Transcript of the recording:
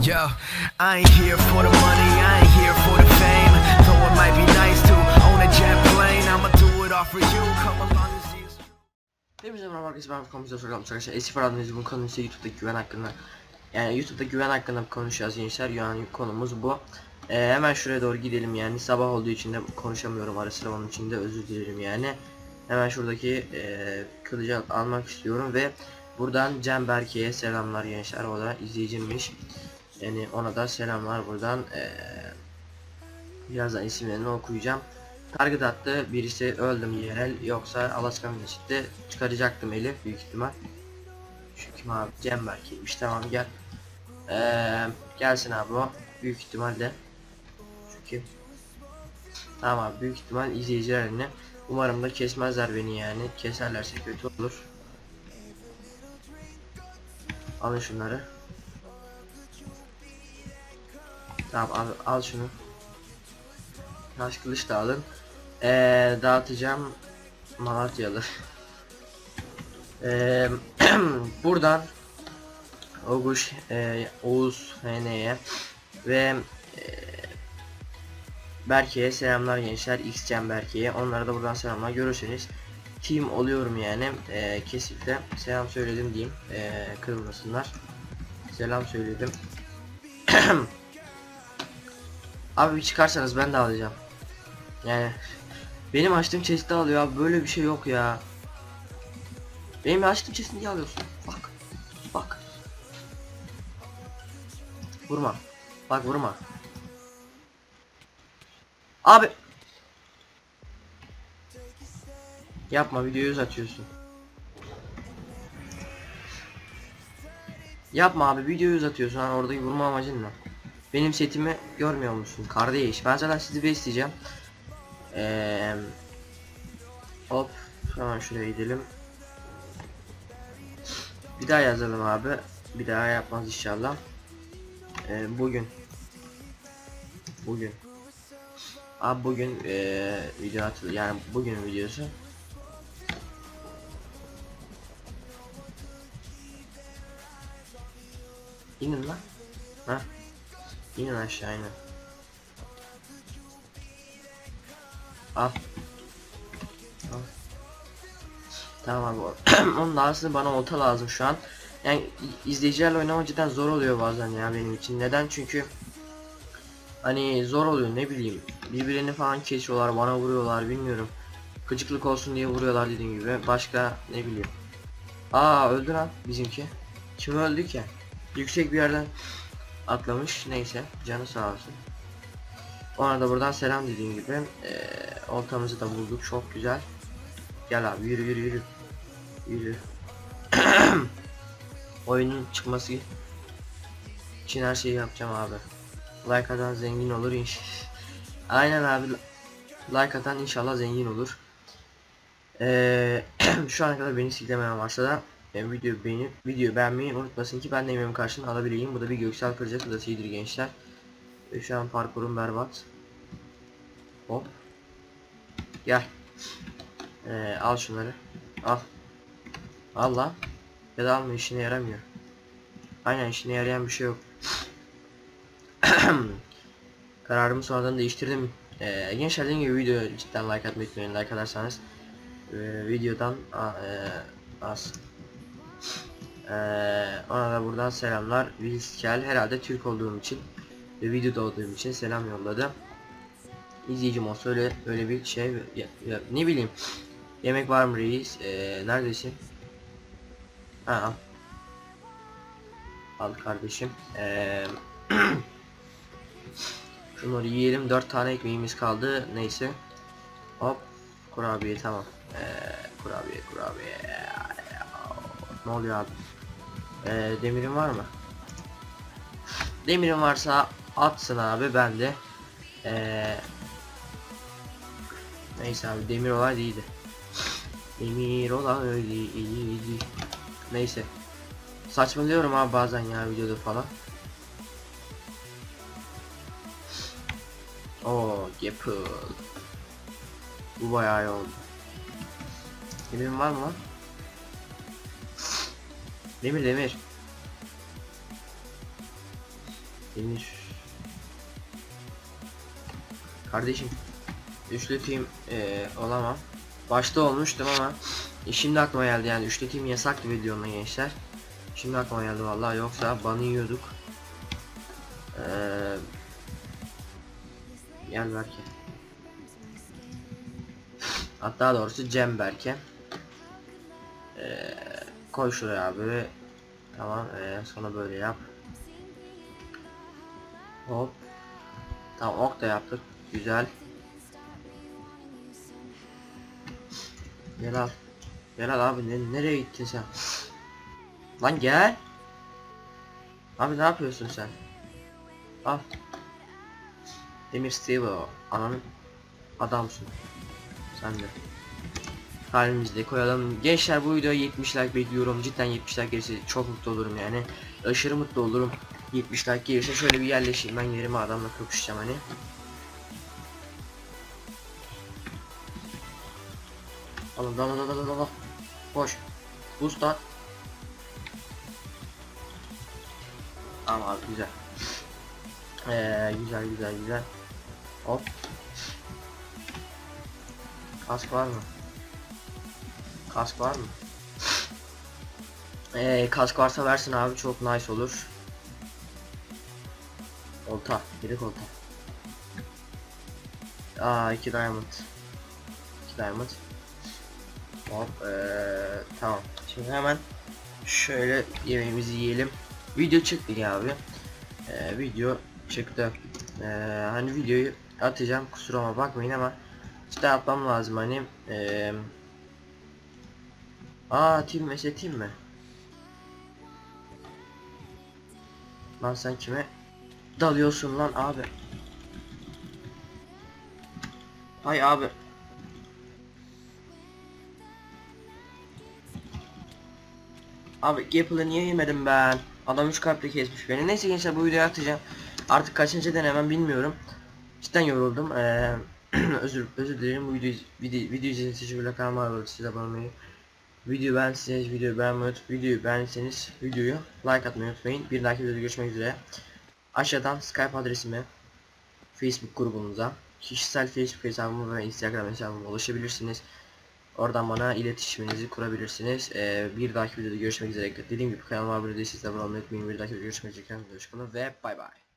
Yo, I ain't here for the money, I ain't here for the fame. Though it might be nice to own a jet plane, I'ma do it all for you. Come along and see us. Hepinize merhaba arkadaşlar ben Komşu'da soruyorum arkadaşlar Esif Aradınız bu konu ise YouTube'daki güven hakkında Yani YouTube'da güven hakkında konuşacağız gençler yani konumuz bu Ee, Hemen şuraya doğru gidelim yani sabah olduğu için de konuşamıyorum ara sıra onun için de özür dilerim yani Hemen şuradaki e, kılıcı almak istiyorum ve Buradan Cem Berke'ye selamlar gençler o da izleyicimmiş Yani ona da selamlar buradan ee, Birazdan isimlerini okuyacağım Target attı. Birisi öldüm yerel. Yoksa Alaska Minnesit'te çıkaracaktım Elif büyük ihtimal. Şu kim abi? Cem Berk'iymiş. Tamam gel. Ee, gelsin abi o. Büyük ihtimalle. Şu kim? Tamam abi büyük ihtimal izleyiciler eline. Umarım da kesmezler beni yani. Keserlerse kötü olur. Alın şunları. Tamam abi al şunu. Taş kılıç da alın. Ee, dağıtacağım Malatyalı. Ee, buradan Oguş, e, Oğuz HN'ye ve e, Berke'ye selamlar gençler. Xcem Berke'ye. Onlara da buradan selamlar. Görürseniz team oluyorum yani. E, kesinlikle selam söyledim diyeyim. E, kırılmasınlar. Selam söyledim. Abi bir çıkarsanız ben de alacağım. Yani benim açtığım chest'i alıyor abi böyle bir şey yok ya. Benim açtığım chest'i niye alıyorsun? Bak. Bak. Vurma. Bak vurma. Abi. Yapma videoyu uzatıyorsun. Yapma abi videoyu uzatıyorsun oradaki vurma amacın ne? Benim setimi görmüyor musun kardeş? Ben zaten sizi besleyeceğim. Ee, hop hemen şuraya gidelim. Bir daha yazalım abi. Bir daha yapmaz inşallah. Ee, bugün. Bugün. Abi bugün ee, video atıl yani bugün videosu. İnin lan. Ha? İnin aşağı inin. Al. Al. Tamam abi. Onun da aslında bana olta lazım şu an. Yani izleyicilerle oynamak cidden zor oluyor bazen ya benim için. Neden? Çünkü hani zor oluyor ne bileyim. Birbirini falan kesiyorlar, bana vuruyorlar bilmiyorum. Gıcıklık olsun diye vuruyorlar dediğim gibi. Başka ne bileyim. Aa öldü lan bizimki. Kim öldü ki? Yüksek bir yerden atlamış. Neyse canı sağ olsun. Ona da buradan selam dediğim gibi. Ee, oltamızı da bulduk. Çok güzel. Gel abi yürü yürü yürü. Yürü. Oyunun çıkması için her şeyi yapacağım abi. Like atan zengin olur inş. Aynen abi. Like atan inşallah zengin olur. Ee, şu ana kadar beni siklemeyen varsa da e, videoyu beğenip videoyu beğenmeyi unutmasın ki ben de emeğimin karşılığını alabileyim. Bu da bir göksel da iyidir gençler. Ve şu an parkurum berbat. Hop. Gel. Ee, al şunları. Al. Al lan. Ya da alma işine yaramıyor. Aynen işine yarayan bir şey yok. Kararımı sonradan değiştirdim. Ee, gençler dediğim gibi video cidden like atmayı unutmayın. Like atarsanız e, videodan a, e, az. Ee, ona da buradan selamlar. Wilskel herhalde Türk olduğum için ve videoda olduğum için selam yolladı. İzleyicim olsa öyle öyle bir şey ya, ya, ne bileyim. Yemek var mı reis? Ee, neredesin? Ha, al. Al kardeşim. Ee, şunları yiyelim. Dört tane ekmeğimiz kaldı. Neyse. Hop. Kurabiye tamam. Ee, kurabiye kurabiye. Ne oluyor abi? Ee, demirin var mı? Demirin varsa atsın abi ben de. Ee, neyse abi demir olaydı iyiydi. Demir olan öyle iyiydi. Neyse. Saçmalıyorum abi bazen ya videoda falan. Oo, Gapple. Bu bayağı iyi oldu. Demirin var mı lan? Demir demir. Demir. Kardeşim üçlü team eee, olamam. Başta olmuştum ama e, şimdi aklıma geldi yani üçlü team yasaktı videonun gençler. Şimdi aklıma geldi vallahi yoksa banı yiyorduk. Eee Gel Berke. Hatta doğrusu Cem Berke. Eee koy şuraya abi. Tamam eee, sonra böyle yap. Hop. Tamam ok da yaptık. Güzel. Gel al. Gel al abi ne, nereye gittin sen? Lan gel. Abi ne yapıyorsun sen? Al. Demir Steve o. Ananın adamsın. Sen de. Halimizde koyalım. Gençler bu videoya 70 like bekliyorum. Cidden 70 like gelirse çok mutlu olurum yani. Aşırı mutlu olurum. 70 like gelirse şöyle bir yerleşeyim. Ben yerime adamla kapışacağım hani. Alın dala dala dala dala. Koş. Boost at. Güzel. Ee, güzel güzel güzel. Hop. Kask var mı? Kask var mı? Ee, kask varsa versin abi çok nice olur. Olta, direkt olta. Aa iki diamond. İki diamond. Hop, ee, tamam. Şimdi hemen şöyle yemeğimizi yiyelim. Video çıktı ya abi. Ee, video çıktı. Ee, hani videoyu atacağım kusuruma bakmayın ama işte yapmam lazım hani. Ee, aa atayım mı atayım mi? Lan sen kime dalıyorsun lan abi? Hay abi. Abi Gapple'ı niye yemedim ben? Adam 3 kalple kesmiş beni. Neyse gençler bu videoyu atacağım. Artık kaçıncı denemem bilmiyorum. Cidden yoruldum. Ee, özür özür dilerim bu video video video izlediğiniz için kanalıma abone olmayı. Video beğendiyseniz videoyu beğenmeyi unut- videoyu beğendiyseniz videoyu like atmayı unutmayın. Bir dahaki videoda görüşmek üzere. Aşağıdan Skype adresime Facebook grubumuza kişisel Facebook hesabıma ve Instagram hesabıma ulaşabilirsiniz. Oradan bana iletişiminizi kurabilirsiniz. Ee, bir dahaki videoda görüşmek üzere. Dediğim gibi kanalıma abone değilseniz abone olmayı unutmayın. Bir dahaki videoda görüşmek üzere. Hoşçakalın ve bay bay.